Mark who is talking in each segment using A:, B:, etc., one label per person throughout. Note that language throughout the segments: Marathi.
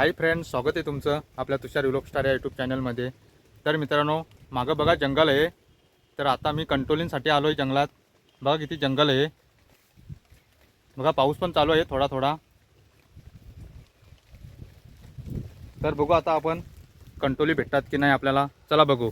A: हाय फ्रेंड्स स्वागत आहे तुमचं आपल्या तुषार युलोक स्टार या यूट्यूब चॅनलमध्ये तर मित्रांनो मागं बघा जंगल आहे. तर आता मी कंट्रोलिंगसाठी आलो आहे जंगलात. बघा किती जंगल आहे. बघा पाऊस पण चालू आहे थोडा थोडा तर बघू आता आपण कंट्रोली भेटतात की नाही आपल्याला. चला बघू.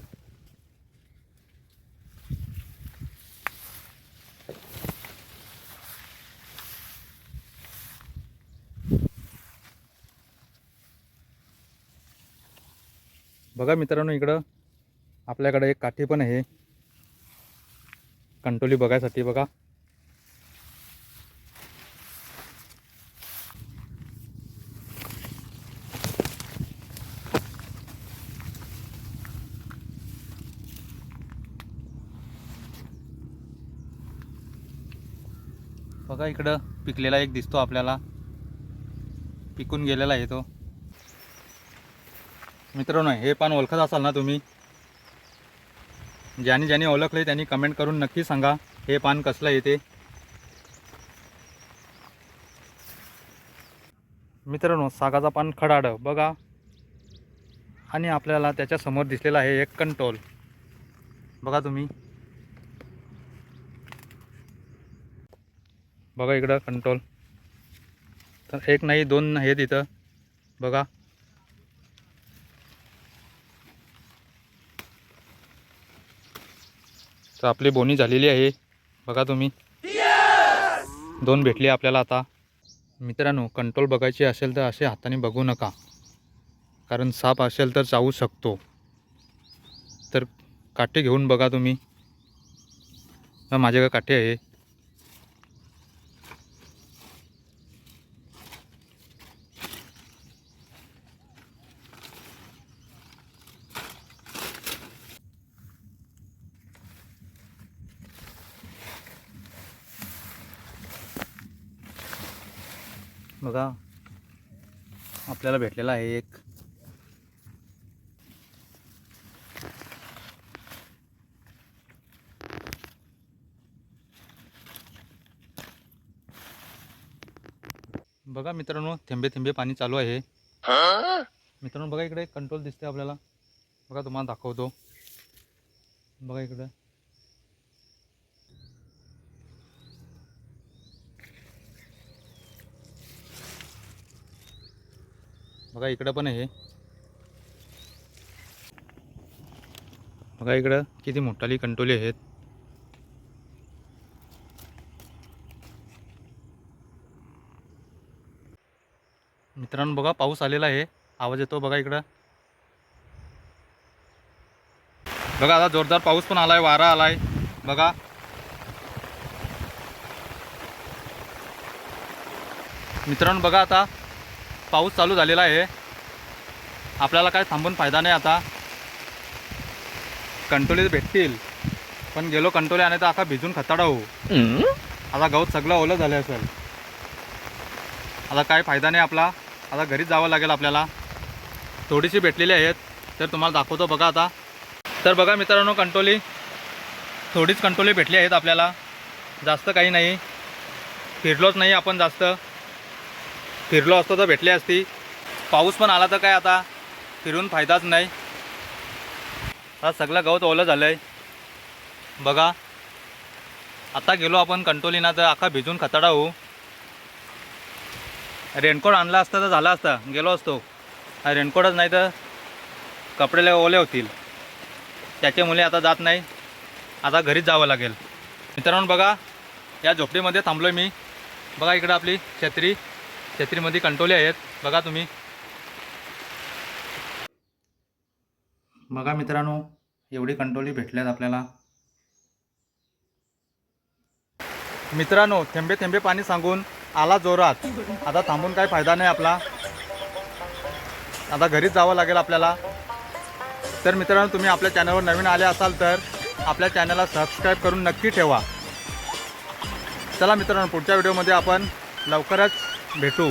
A: बघा मित्रांनो इकडं आपल्याकडे एक काठी पण आहे. कंटोली बघायसाठी बघा. बघा इकडं पिकलेला एक दिसतो आपल्याला. पिकून गेलेला आहे तो. मित्रांनो हे पान ओळखत असाल ना तुम्ही? ज्याने ज्याने ओळखले त्यांनी कमेंट करून नक्की सांगा हे पान कसलं येते मित्रांनो सागाचा पान खडाड बघा. आणि आपल्याला त्याच्यासमोर दिसलेला आहे एक कंट्रोल बघा तुम्ही. बघा इकडं कंट्रोल तर एक नाही दोन हे तिथं बघा. तर आपली बोनी झालेली आहे. बघा तुम्ही. दोन भेटली आपल्याला आता. मित्रांनो कंट्रोल बघायची असेल तर असे हाताने बघू नका. कारण साप असेल तर चावू शकतो. तर काठी घेऊन बघा तुम्ही. माझ्याकडे काठी आहे. बघा. आपल्याला भेटलेला आहे एक. बघा मित्रांनो थेंबे थेंबे पाणी चालू आहे. मित्रांनो बघा इकडे कंट्रोल दिसते आपल्याला. बघा तुम्हाला दाखवतो. बघा इकडे. बघा इकडं पण आहे. बघा इकडं किती मोठाली कंटोली आहेत. मित्रांनो बघा पाऊस आलेला आहे. आवाज येतो बघा इकडं. बघा आता जोरदार पाऊस पण आलाय वारा आलाय. बघा. मित्रांनो बघा आता पाऊस चालू झालेला आहे. आपल्याला काय थांबून फायदा नाही आता. कंटोले भेटतील. पण गेलो कंटोले आणि तर आता भिजून खताडा होऊ. आता गवत सगळं ओलं झालं असेल. आता काय फायदा नाही आपला. आता घरीच जावं लागेल आपल्याला. थोडीशी भेटलेली आहेत. तर तुम्हाला दाखवतो बघा आता. तर बघा मित्रांनो कंटोली. थोडीच कंटोली भेटली आहेत आपल्याला. जास्त काही नाही. फिरलोच नाही आपण जास्त. फिरलो असतो तर भेटली असती. पाऊस पण आला तर काय आता? फिरून फायदाच नाही. आता सगळं गवत ओलं झालं आहे बघा. आता गेलो आपण कंटोलीना तर अख्खा भिजून खताडा होऊ. रेनकोट आणला असता तर झाला असता. गेलो असतो. रेनकोटच नाही तर कपडे ओले होतील. त्याच्यामुळे आता जात नाही. आता घरीच जावं लागेल. मित्रांनो बघा. या झोपडीमध्ये थांबलो मी. बघा इकडं आपली छत्री. छत्रीमध्ये कंटोले आहेत. बघा तुम्ही. बघा मित्रांनो एवढी कंटोली भेटल्यात आपल्याला. मित्रांनो थेंबे थेंबे पाणी सांगून आला जोरात. आता थांबून काही फायदा नाही आपला. आता घरीच जावं लागेल आपल्याला. तर मित्रांनो तुम्ही आपल्या चॅनलवर नवीन आले असाल तर आपल्या चॅनलला सबस्क्राईब करून नक्की ठेवा. चला मित्रांनो पुढच्या व्हिडिओमध्ये आपण लवकरच भेटू